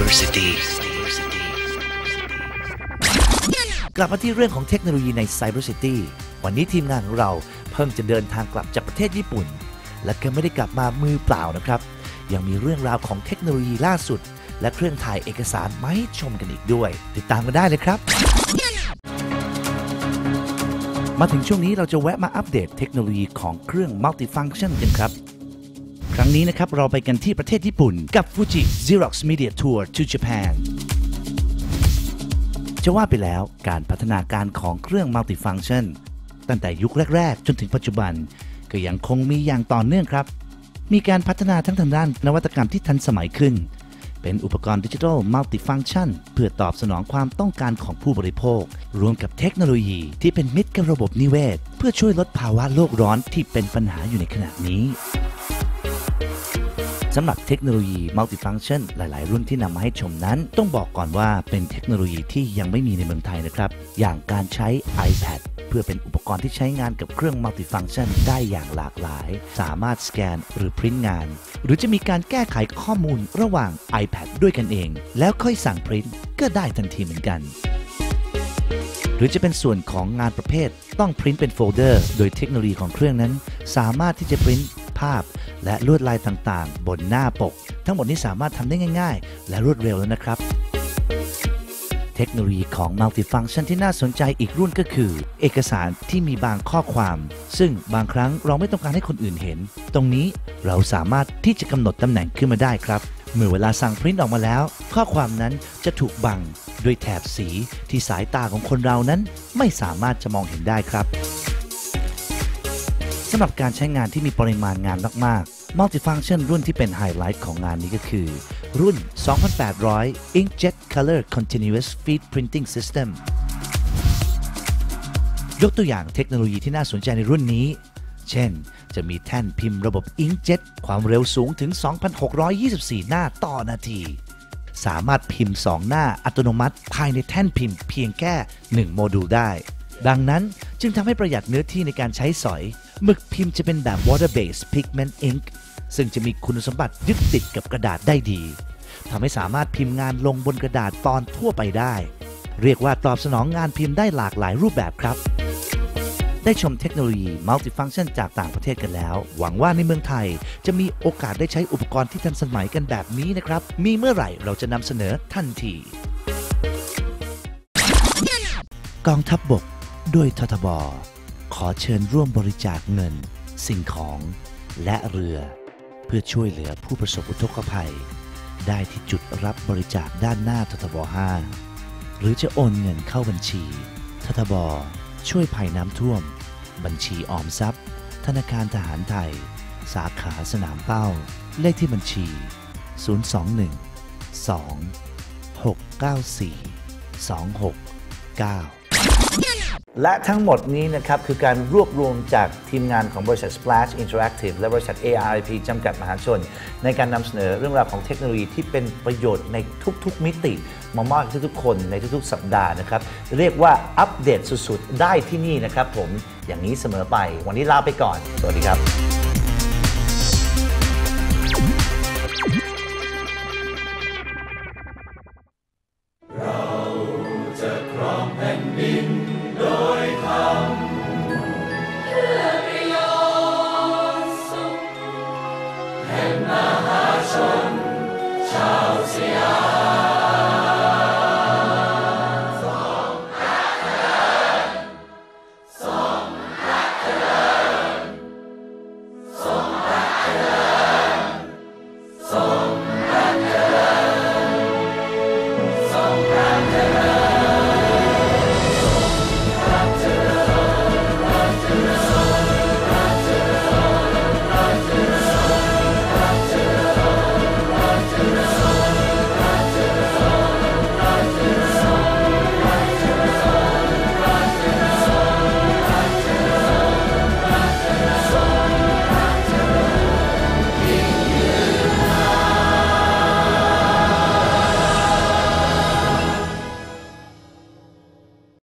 Cybersity กลับมาที่เรื่องของเทคโนโลยีใน Cyber City วันนี้ทีมงานของเราเพิ่งจะเดินทางกลับจากประเทศญี่ปุ่น และก็ไม่ได้กลับมามือเปล่านะครับ ยังมีเรื่องราวของเทคโนโลยีล่าสุด และเครื่องถ่ายเอกสารมาให้ชมกันอีกด้วย ติดตามกันได้เลยครับ มาถึงช่วงนี้เราจะแวะมาอัปเดตเทคโนโลยีของเครื่อง Multifunction กันครับ รั้งนี้นะครับ เราไปกันที่ประเทศญี่ปุ่น กับ Fuji Xerox Media Tour to Japan จะว่าไปแล้วการพัฒนาการของเครื่อง Multifunction ตั้งแต่ยุคแรก ๆ จนถึงปัจจุบัน ก็ยังคงมีอย่างต่อเนื่องครับ มีการพัฒนาทั้งทางด้านนวัตกรรมที่ทันสมัยขึ้น เป็นอุปกรณ์ดิจิทัลมัลติฟังชันเพื่อตอบสนองความต้องการของผู้บริโภค รวมกับเทคโนโลยีที่เป็นมิตรกับระบบนิเวศ เพื่อช่วยลดภาวะโลกร้อนที่เป็นปัญหาอยู่ในขณะนี้ สำหรับเทคโนโลยีมัลติฟังชันหลาย ๆ รุ่นที่นำมาให้ชมนั้น ต้องบอกก่อนว่าเป็นเทคโนโลยีที่ยังไม่มีในเมืองไทยนะครับ อย่างการใช้ iPad เพื่อเป็นอุปกรณ์ที่ใช้งานกับเครื่องมัลติฟังชันได้อย่างหลากหลาย สามารถสแกนหรือพิมพ์งาน หรือจะมีการแก้ไขข้อมูลระหว่าง iPad ด้วยกันเอง แล้วค่อยสั่งพิมพ์ก็ได้ทันทีเหมือนกันหรือจะเป็นส่วนของงานประเภท ต้องพิมพ์เป็นโฟลเดอร์ โดยเทคโนโลยีของเครื่องนั้น สามารถที่จะพิมพ์ภาพ และลวดลายต่างๆ บนหน้าปก ทั้งหมดนี้สามารถทำได้ง่าย ๆ และรวดเร็วแล้วนะครับ เทคโนโลยีของ Multifunction ที่น่าสนใจอีกรุ่นก็คือ เอกสารที่มีบางข้อความ ซึ่งบางครั้งเราไม่ต้องการให้คนอื่นเห็น ตรงนี้เราสามารถที่จะกำหนดตำแหน่งขึ้นมาได้ครับเมื่อเวลาสั่งพรินต์ออกมาแล้ว ข้อความนั้นจะถูกบังด้วยแถบสีที่สายตาของคนเรานั้นไม่สามารถจะมองเห็นได้ครับ สำหรับการใช้งานที่มีปริมาณงานมากๆ Multifunction รุ่นที่เป็นไฮไลท์ของงานนี้ก็คือ รุ่น 2800 Inkjet Color Continuous Feed Printing System ยกตัวอย่างเทคโนโลยีที่น่าสนใจในรุ่นนี้ เช่น จะมีแท่นพิมพ์ระบบ Inkjet ความเร็วสูงถึง 2,624 หน้าต่อนาที สามารถพิมพ์ 2 หน้าอัตโนมัติ ภายในแท่นพิมพ์เพียงแค่ 1 โมดูลได้ ดังนั้นจึงทำให้ประหยัดเนื้อที่ในการใช้สอย หมึกพิมพ์จะเป็นแบบ water based pigment ink ซึ่งจะมีคุณสมบัติยึดติดกับกระดาษได้ดีทำให้สามารถพิมพ์งานลงบนกระดาษตอนทั่วไปได้ เรียกว่าตอบสนองงานพิมพ์ได้หลากหลายรูปแบบครับ ได้ชมเทคโนโลยี Multifunction จากต่างประเทศกันแล้ว หวังว่าในเมืองไทยจะมีโอกาสได้ใช้อุปกรณ์ที่ทันสมัยกันแบบนี้นะครับ มีเมื่อไหร่เราจะนำเสนอทันที กองทัพบบกโดยททบ อเชิญร่วมบริจาคเงิน สิ่งของ และเรือ เพื่อช่วยเหลือผู้ประสบอุทกภัย ได้ที่จุดรับบริจาคด้านหน้าททบ 5 หรือจะโอนเงินเข้าบัญชีททบ ช่วยภัยน้ำท่วม บัญชีออมทรัพย์ ธนาคารทหารไทย สาขาสนามเป้า เลขที่บัญชี 021 2 694 269 และทั้งหมดนี้นะครับ คือการรวบรวมจากทีมงานของบริษัท Splash Interactive และบริษัท ARIP จำกัดมหาชน ในการนำเสนอเรื่องราวของเทคโนโลยีที่เป็นประโยชน์ในทุกๆมิติ มามอบให้ทุกๆคนในทุกๆ สัปดาห์นะครับ เรียกว่าอัปเดตสุดๆ ได้ที่นี่นะครับผมอย่างนี้เสมอไป วันนี้ลาไปก่อน สวัสดีครับ ชาวสยาม